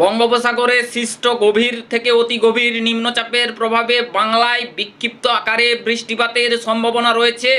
বঙ্গোপসাগরে সৃষ্ট গভীর থেকে অতি গভীর নিম্নচাপের প্রভাবে বাংলায় বিক্ষিপ্ত আকারে বৃষ্টিপাতের সম্ভাবনা রয়েছে।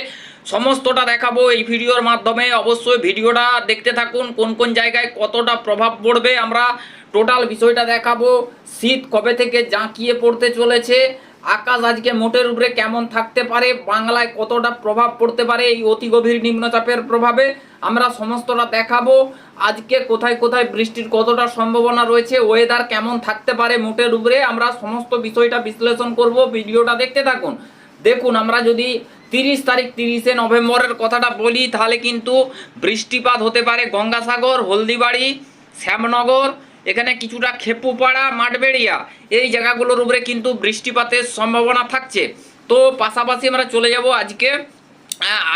সমস্তটা দেখাবো এই ভিডিওর মাধ্যমে। অবশ্যই ভিডিওটা দেখতে থাকুন, কোন কোন জায়গায় কতটা প্রভাব পড়বে। আমরা টোটাল বিষয়টা দেখাবো। শীত কবে থেকে জাঁকিয়ে পড়তে চলেছে? আকাশ আজকে মোটের উপরে কেমন থাকতে পারে? বাংলায় কতটা প্রভাব পড়তে পারে? এই অতি গভীর নিম্নচাপের প্রভাবে আমরা সমস্তটা দেখাবো। আজকে কোথায় কোথায় বৃষ্টির কতটা সম্ভাবনা রয়েছে? ওয়েদার কেমন থাকতে পারে মোটের উপরে? আমরা সমস্ত বিষয়টা বিশ্লেষণ করব। ভিডিওটা দেখতে থাকুন। দেখুন, আমরা যদি তিরিশ তারিখ তিরিশে নভেম্বরের কথাটা বলি, তাহলে কিন্তু বৃষ্টিপাত হতে পারে গঙ্গাসাগর, হলদিবাড়ি, শ্যামনগর এখানে কিছুটা খেপুপাড়া, মাঠবেড়িয়া এই জায়গাগুলোর উপরে কিন্তু বৃষ্টিপাতের সম্ভাবনা থাকছে। তো পাশাপাশি আমরা চলে যাব আজকে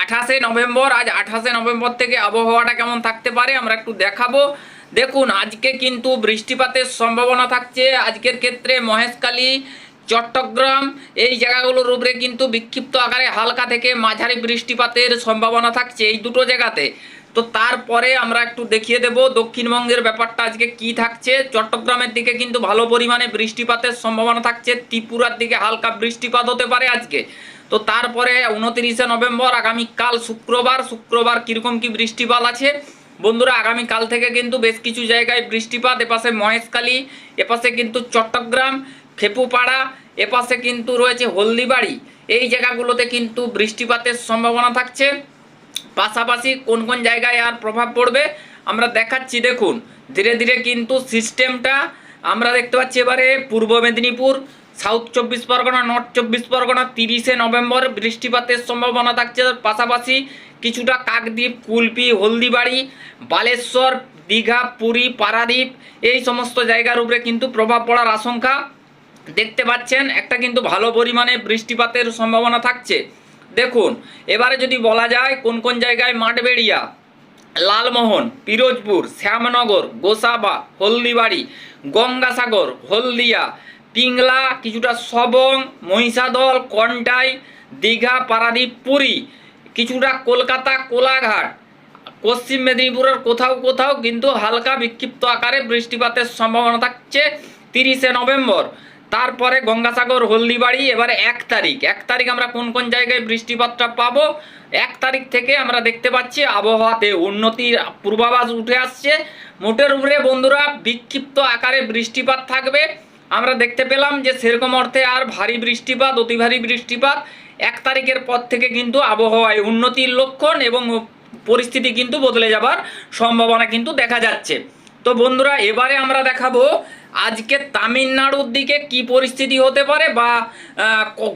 আঠাশে নভেম্বর। আজ আঠাশে নভেম্বর থেকে আবহাওয়াটা কেমন থাকতে পারে আমরা একটু দেখাবো। দেখুন, আজকে কিন্তু বৃষ্টিপাতের সম্ভাবনা থাকছে। আজকের ক্ষেত্রে মহেশখালী, চট্টগ্রাম এই জায়গাগুলোর উপরে কিন্তু বিক্ষিপ্ত আকারে হালকা থেকে মাঝারি বৃষ্টিপাতের সম্ভাবনা থাকছে এই দুটো জায়গাতে। তো তারপরে আমরা একটু দেখিয়ে দেব দক্ষিণবঙ্গের ব্যাপারটা আজকে কি থাকছে। চট্টগ্রামের দিকে কিন্তু ভালো পরিমাণে বৃষ্টিপাতের সম্ভাবনা থাকছে। ত্রিপুরার দিকে হালকা বৃষ্টিপাত হতে পারে আজকে। তো তারপরে উনতিরিশে নভেম্বর, আগামীকাল শুক্রবার শুক্রবার কীরকম কি বৃষ্টিপাত আছে? বন্ধুরা, আগামীকাল থেকে কিন্তু বেশ কিছু জায়গায় বৃষ্টিপাত, এপাশে মহেশখালী, এপাশে কিন্তু চট্টগ্রাম, খেপুপাড়া, এপাশে কিন্তু রয়েছে হলদিবাড়ি। এই জায়গাগুলোতে কিন্তু বৃষ্টিপাতের সম্ভাবনা থাকছে। পাশাপাশি কোন কোন জায়গায় আর প্রভাব পড়বে, আমরা দেখাচ্ছি। দেখুন, ধীরে ধীরে কিন্তু সিস্টেমটা আমরা দেখতে পাচ্ছি এবারে পূর্ব মেদিনীপুর সাউথ চব্বিশ পরগনা নর্থ চব্বিশ পরগনা, তিরিশে নভেম্বর বৃষ্টিপাতের সম্ভাবনা থাকছে। পাশাপাশি কিছুটা কাকদ্বীপ, কুলপি, হলদিবাড়ি, বালেশ্বর, দীঘা, পুরী, পারাদ্বীপ, এই সমস্ত জায়গার উপরে কিন্তু প্রভাব পড়ার আশঙ্কা দেখতে পাচ্ছেন। একটা কিন্তু ভালো পরিমাণে বৃষ্টিপাতের সম্ভাবনা থাকছে। দেখুন, এবারে যদি বলা যায় কোন কোন জায়গায় মাঠবেড়িয়া, লালমোহন, পিরোজপুর, শ্যামনগর, গোসাবা, হলদিবাড়ি, গঙ্গাসাগর, হলদিয়া, পিংলা, কিছুটা সবং, মহিষাদল, কন্টাই, দীঘা, পারাদ্বীপ, পুরী, কিছুটা কলকাতা, কোলাঘাট, পশ্চিম মেদিনীপুরের কোথাও কোথাও কিন্তু হালকা বিক্ষিপ্ত আকারে বৃষ্টিপাতের সম্ভাবনা থাকছে তিরিশে নভেম্বর। তারপরে গঙ্গাসাগর হলদিবাড়ি, এবারে এক তারিখ। এক তারিখ আমরা কোন কোন জায়গায় বৃষ্টিপাতটা পাবো? এক তারিখ থেকে আমরা দেখতে পাচ্ছি আবহাওয়াতে উন্নতির পূর্বাভাস উঠে আসছে। মোটের উপরে বন্ধুরা বিক্ষিপ্ত আকারে বৃষ্টিপাত থাকবে। আমরা দেখতে পেলাম যে সেরকম অর্থে আর ভারী বৃষ্টিপাত, অতি ভারী বৃষ্টিপাত এক তারিখের পর থেকে কিন্তু আবহাওয়ায় উন্নতির লক্ষণ এবং পরিস্থিতি কিন্তু বদলে যাবার সম্ভাবনা কিন্তু দেখা যাচ্ছে। তো বন্ধুরা, এবারে আমরা দেখাবো আজকে তামিলনাড়ুর দিকে কি পরিস্থিতি হতে পারে বা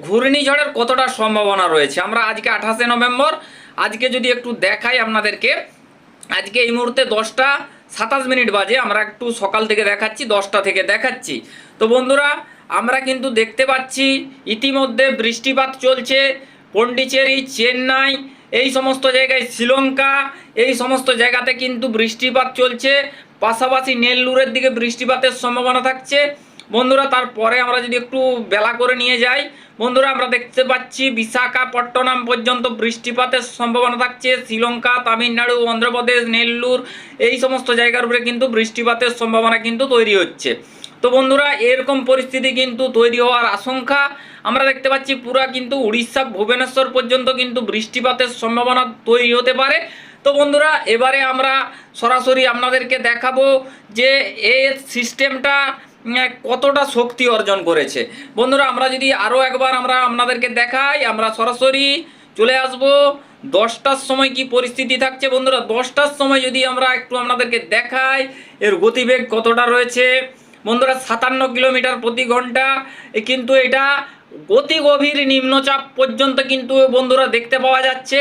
ঘূর্ণিঝড়ের কতটা সম্ভাবনা রয়েছে? আমরা আজকে আঠাশে নভেম্বর। আজকে যদি একটু দেখাই আপনাদেরকে, আজকে এই মুহূর্তে দশটা সাতাশ মিনিট বাজে। আমরা একটু সকাল থেকে দেখাচ্ছি, দশটা থেকে দেখাচ্ছি। তো বন্ধুরা, আমরা কিন্তু দেখতে পাচ্ছি, ইতিমধ্যে বৃষ্টিপাত চলছে। পন্ডিচেরি, চেন্নাই, এই সমস্ত জায়গায় শ্রীলঙ্কা, এই সমস্ত জায়গাতে কিন্তু বৃষ্টিপাত চলছে। পাশাপাশি নেল্লুরের দিকে বৃষ্টিপাতের সম্ভাবনা থাকছে। বন্ধুরা, তারপরে আমরা যদি একটু বেলা করে নিয়ে যাই, বন্ধুরা, আমরা দেখতে পাচ্ছি বিশাখাপট্টনম পর্যন্ত বৃষ্টিপাতের সম্ভাবনা থাকছে। শ্রীলঙ্কা, তামিলনাড়ু, অন্ধ্রপ্রদেশ, নেল্লুর, এই সমস্ত জায়গার উপরে কিন্তু বৃষ্টিপাতের সম্ভাবনা কিন্তু তৈরি হচ্ছে। তো বন্ধুরা, এরকম পরিস্থিতি কিন্তু তৈরি হওয়ার আশঙ্কা। আমরা দেখতে পাচ্ছি পুরা কিন্তু উড়িষ্যা, ভুবনেশ্বর পর্যন্ত কিন্তু বৃষ্টিপাতের সম্ভাবনা তৈরি হতে পারে। তো বন্ধুরা, এবারে আমরা সরাসরি আপনাদেরকে দেখাবো যে এর সিস্টেমটা কতটা শক্তি অর্জন করেছে। বন্ধুরা, আমরা যদি আরও একবার আমরা আপনাদেরকে দেখাই, আমরা সরাসরি চলে আসব। দশটার সময় কি পরিস্থিতি থাকছে বন্ধুরা? দশটার সময় যদি আমরা একটু আপনাদেরকে দেখাই, এর গতিবেগ কতটা রয়েছে? বন্ধুরা, সাতান্ন কিলোমিটার প্রতি ঘণ্টা। কিন্তু এটা গতি গভীর নিম্নচাপ পর্যন্ত কিন্তু বন্ধুরা দেখতে পাওয়া যাচ্ছে।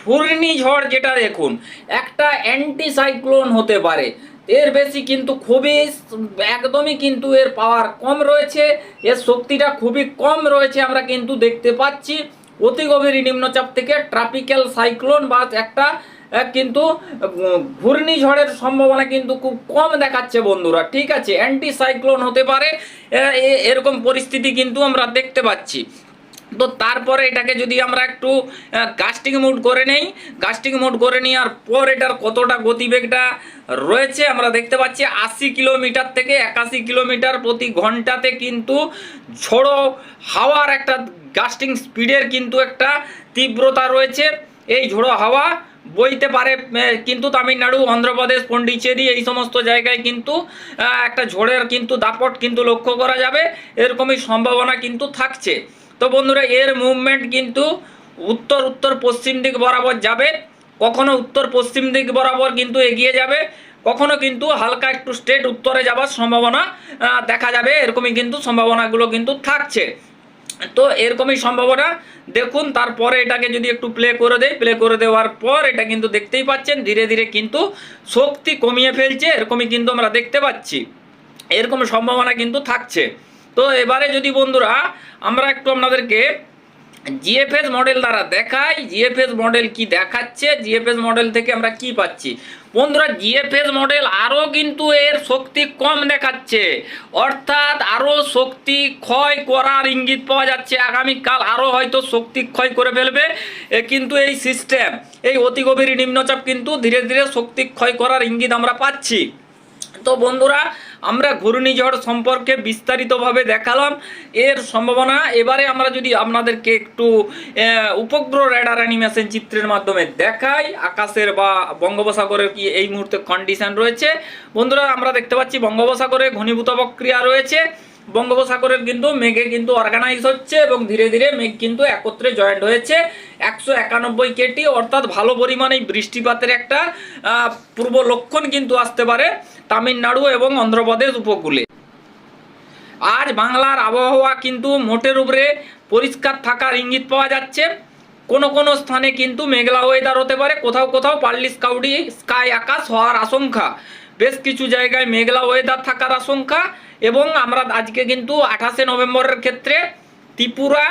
ঘূর্ণিঝড় যেটা দেখুন, একটা অ্যান্টিসাইক্লোন হতে পারে। এর বেশি কিন্তু খুবই একদমই কিন্তু এর পাওয়ার কম রয়েছে, এর শক্তিটা খুবই কম রয়েছে আমরা কিন্তু দেখতে পাচ্ছি। অতি গভীর নিম্নচাপ থেকে ট্রপিক্যাল সাইক্লোন বা একটা কিন্তু ঘূর্ণিঝড়ের সম্ভাবনা কিন্তু খুব কম দেখাচ্ছে বন্ধুরা, ঠিক আছে? অ্যান্টি সাইক্লোন হতে পারে এরকম পরিস্থিতি কিন্তু আমরা দেখতে পাচ্ছি। তো তারপরে এটাকে যদি আমরা একটু কাস্টিং মুড করে নেই কাস্টিং মুড করে নেওয়ার পর এটার কতটা গতিবেগটা রয়েছে আমরা দেখতে পাচ্ছি আশি কিলোমিটার থেকে একাশি কিলোমিটার প্রতি ঘন্টাতে কিন্তু ঝোড়ো হাওয়ার একটা গাস্টিং স্পিডের কিন্তু একটা তীব্রতা রয়েছে। এই ঝোড়ো হাওয়া বইতে পারে কিন্তু তামিলনাড়ু, অন্ধ্রপ্রদেশ, পন্ডিচেরি এই সমস্ত জায়গায় কিন্তু একটা ঝোড়ের কিন্তু দাপট কিন্তু লক্ষ্য করা যাবে। এরকমই সম্ভাবনা কিন্তু থাকছে। তো বন্ধুরা, এর মুভমেন্ট কিন্তু উত্তর উত্তর, পশ্চিম দিক বরাবর যাবে। কখনো উত্তর, পশ্চিম দিক বরাবর কিন্তু এগিয়ে যাবে। কখনো কিন্তু হালকা একটু স্টেট উত্তরে যাওয়ার সম্ভাবনা দেখা যাবে। এরকমই কিন্তু সম্ভাবনাগুলো কিন্তু থাকছে। তো এরকমই সম্ভাবনা দেখুন, তারপরে এটাকে যদি একটু প্লে করে দেয় প্লে করে দেওয়ার পর এটা কিন্তু দেখতেই পাচ্ছেন, ধীরে ধীরে কিন্তু শক্তি কমিয়ে ফেলছে, এরকমই কিন্তু আমরা দেখতে পাচ্ছি। এরকম সম্ভাবনা কিন্তু থাকছে। তো এবারে যদি বন্ধুরা, আমরা একটু আপনাদেরকে জিএফএস মডেল দ্বারা দেখাই। জিএফএস মডেল কি দেখাচ্ছে? জিএফএস মডেল থেকে আমরা কি পাচ্ছি? বন্ধুরা জিএফএস মডেল আরও কিন্তু এর শক্তি কম দেখাচ্ছে। অর্থাৎ আরও শক্তি ক্ষয় করার ইঙ্গিত পাওয়া যাচ্ছে। আগামীকাল আরও হয়তো শক্তি ক্ষয় করে ফেলবে এ কিন্তু এই সিস্টেম এই অতি গভীর নিম্নচাপ কিন্তু ধীরে ধীরে শক্তি ক্ষয় করার ইঙ্গিত আমরা পাচ্ছি। তো বন্ধুরা আমরা ঘূর্ণিঝড় সম্পর্কে বিস্তারিতভাবে দেখালাম। এর সম্ভাবনা, এবারে আমরা যদি আপনাদেরকে একটু উপগ্রহ রেডার অ্যানিমেশন চিত্রের মাধ্যমে দেখাই, আকাশের বা বঙ্গোপসাগরের কি এই মুহূর্তে কন্ডিশন রয়েছে। বন্ধুরা, আমরা দেখতে পাচ্ছি বঙ্গোপসাগরে ঘনীভূত প্রক্রিয়া রয়েছে। বঙ্গোপসাগরের কিন্তু মেঘে কিন্তু অর্গানাইজ হচ্ছে এবং ধীরে ধীরে মেঘ কিন্তু একত্রে জয়েন্ট হয়েছে। একশো একানব্বই কেটি, অর্থাৎ ভালো পরিমাণে বৃষ্টিপাতের একটা পূর্ব লক্ষণ কিন্তু আসতে পারে তামিলনাড়ু এবং অন্ধ্রপ্রদেশ উপকূলে। আজ বাংলার আবহাওয়া কিন্তু মোটের উপরে পরিষ্কার থাকার ইঙ্গিত পাওয়া যাচ্ছে। কোনো কোনো স্থানে কিন্তু মেঘলা ওয়েদার হতে পারে, কোথাও কোথাও পার্লি স্কাউডি স্কাই আকাশ হওয়ার আশঙ্কা। বেশ কিছু জায়গায় মেঘলা ওয়েদার থাকার আশঙ্কা এবং আমরা আজকে কিন্তু আঠাশে নভেম্বরের ক্ষেত্রে ত্রিপুরা,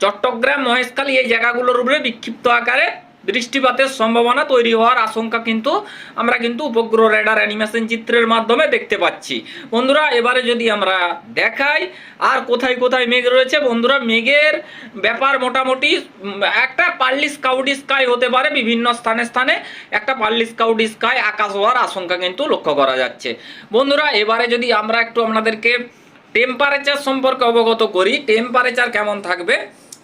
চট্টগ্রাম, মহেশখালী এই জায়গাগুলোর উপরে বিক্ষিপ্ত আকারে বৃষ্টিপাতের সম্ভাবনা তৈরি হওয়ার আশঙ্কা কিন্তু আমরা কিন্তু উপগ্রহ রেডার অ্যানিমেশন চিত্রের মাধ্যমে দেখতে পাচ্ছি। বন্ধুরা, এবারে যদি আমরা দেখাই, আর কোথায় কোথায় মেঘ রয়েছে, বন্ধুরা, মেঘের ব্যাপার মোটামুটি একটা পার্লি স্কাউডি স্কাই হতে পারে বিভিন্ন স্থানে স্থানে, একটা পার্লি স্কাউডি স্কাই আকাশ হওয়ার আশঙ্কা কিন্তু লক্ষ্য করা যাচ্ছে। বন্ধুরা, এবারে যদি আমরা একটু আপনাদেরকে টেম্পারেচার সম্পর্কে অবগত করি টেম্পারেচার কেমন থাকবে?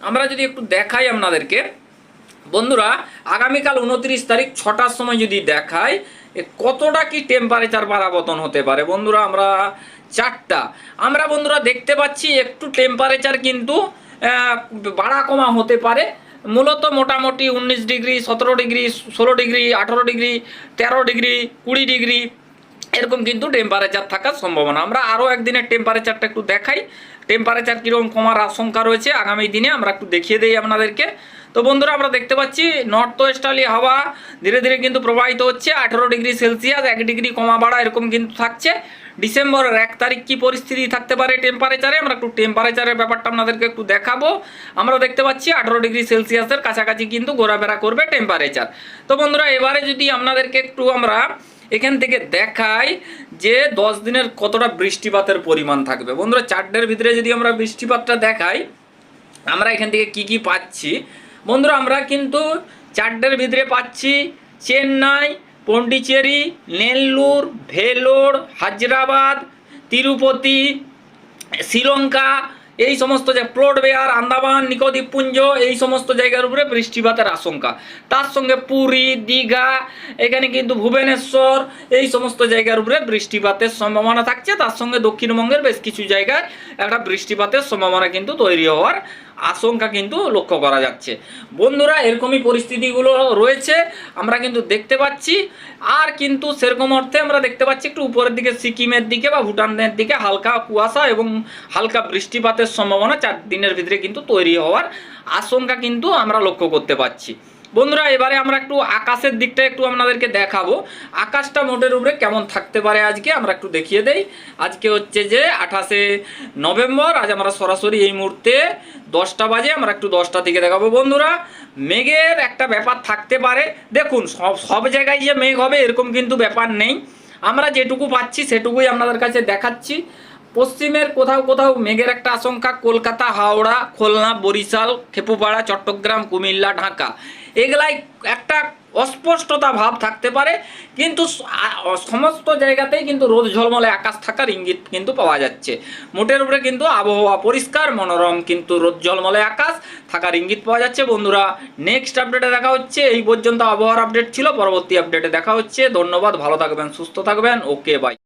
আমরা যদি একটু দেখাই আপনাদেরকে। বন্ধুরা, আগামীকাল উনত্রিশ তারিখ ছটার সময় যদি দেখায় কতটা কি টেম্পারেচার পারাবতন হতে পারে? বন্ধুরা, আমরা চারটা। আমরা বন্ধুরা দেখতে পাচ্ছি একটু টেম্পারেচার কিন্তু বাড়া কমা হতে পারে। মূলত মোটামুটি উনিশ ডিগ্রি, সতেরো ডিগ্রি, ষোলো ডিগ্রি, আঠেরো ডিগ্রি, তেরো ডিগ্রি, কুড়ি ডিগ্রি, এরকম কিন্তু টেম্পারেচার থাকার সম্ভাবনা। আমরা আরও একদিনের টেম্পারেচারটা একটু দেখাই। টেম্পারেচার কীরকম কমার আশঙ্কা রয়েছে, আগামী দিনে আমরা একটু দেখিয়ে দিই আপনাদেরকে। তো বন্ধুরা, আমরা দেখতে পাচ্ছি নর্থ ওয়েস্টার্লি হাওয়া ধীরে ধীরে কিন্তু প্রবাহিত হচ্ছে। আঠেরো ডিগ্রি সেলসিয়াস, এক ডিগ্রি কমা বাড়া এরকম কিন্তু থাকছে। ডিসেম্বরের এক তারিখ কি পরিস্থিতি থাকতে পারে টেম্পারেচারে আমরা একটু টেম্পারেচারের ব্যাপারটা আপনাদেরকে একটু দেখাবো। আমরা দেখতে পাচ্ছি আঠেরো ডিগ্রি সেলসিয়াসের কাছাকাছি কিন্তু ঘোরাফেরা করবে টেম্পারেচার তো বন্ধুরা, এবারে যদি আপনাদেরকে একটু আমরা এখান থেকে দেখাই যে দশ দিনের কতটা বৃষ্টিপাতের পরিমাণ থাকবে। বন্ধুরা চারটের ভিতরে যদি আমরা বৃষ্টিপাতটা দেখাই, আমরা এখান থেকে কি কি পাচ্ছি? বন্ধুরা, আমরা কিন্তু চারটের ভিতরে পাচ্ছি চেন্নাই, পন্ডিচেরি, নেল্লুর, ভেলোর, হায়দ্রাবাদ, তিরুপতি, শ্রীলঙ্কা, এই সমস্ত যে প্লট আন্দামান নিকোদ্বীপপুঞ্জ এই সমস্ত জায়গার উপরে বৃষ্টিপাতের আশঙ্কা। তার সঙ্গে পুরী, দীঘা, এখানে কিন্তু ভুবনেশ্বর, এই সমস্ত জায়গার উপরে বৃষ্টিপাতের সম্ভাবনা থাকছে। তার সঙ্গে দক্ষিণবঙ্গের বেশ কিছু জায়গায় একটা বৃষ্টিপাতের সম্ভাবনা কিন্তু তৈরি হওয়ার আশঙ্কা কিন্তু লক্ষ্য করা যাচ্ছে। বন্ধুরা, এরকমই পরিস্থিতিগুলো রয়েছে, আমরা কিন্তু দেখতে পাচ্ছি। আর কিন্তু সেরকম অর্থে আমরা দেখতে পাচ্ছি একটু উপরের দিকে, সিকিমের দিকে বা ভুটানের দিকে হালকা কুয়াশা এবং হালকা বৃষ্টিপাতের সম্ভাবনা চার দিনের ভিতরে কিন্তু তৈরি হওয়ার আশঙ্কা কিন্তু আমরা লক্ষ্য করতে পারছি বন্ধুরা, এবারে আমরা একটু আকাশের দিকটা একটু আপনাদেরকে দেখাবো। আকাশটা মোটের উপরে কেমন থাকতে পারে আজকে আমরা একটু দেখিয়ে দেই। আজকে হচ্ছে যে আঠাশে নভেম্বর, আজ আমরা সরাসরি এই মুহূর্তে দশটা বাজে, আমরা একটু দশটা থেকে দেখাবো। বন্ধুরা, মেঘের একটা ব্যাপার থাকতে পারে। দেখুন, সব সব জায়গায় যে মেঘ হবে, এরকম কিন্তু ব্যাপার নেই। আমরা যেটুকু পাচ্ছি, সেটুকুই আপনাদের কাছে দেখাচ্ছি। পশ্চিমের কোথাও কোথাও মেঘের একটা আশঙ্কা, কলকাতা, হাওড়া, খুলনা, বরিশাল, খেপুপাড়া, চট্টগ্রাম, কুমিল্লা, ঢাকা। এগুলাই একটা অস্পষ্টতা ভাব থাকতে পারে, কিন্তু সমস্ত জায়গাতেই কিন্তু রোদ ঝলমলে আকাশ থাকার ইঙ্গিত কিন্তু পাওয়া যাচ্ছে। মোটের উপরে কিন্তু আবহাওয়া পরিষ্কার, মনোরম কিন্তু রোদ ঝলমলে আকাশ থাকার ইঙ্গিত পাওয়া যাচ্ছে। বন্ধুরা নেক্সট আপডেটে দেখা হচ্ছে। এই পর্যন্ত আবহাওয়ার আপডেট ছিল, পরবর্তী আপডেটে দেখা হচ্ছে। ধন্যবাদ, ভালো থাকবেন, সুস্থ থাকবেন। Okay bye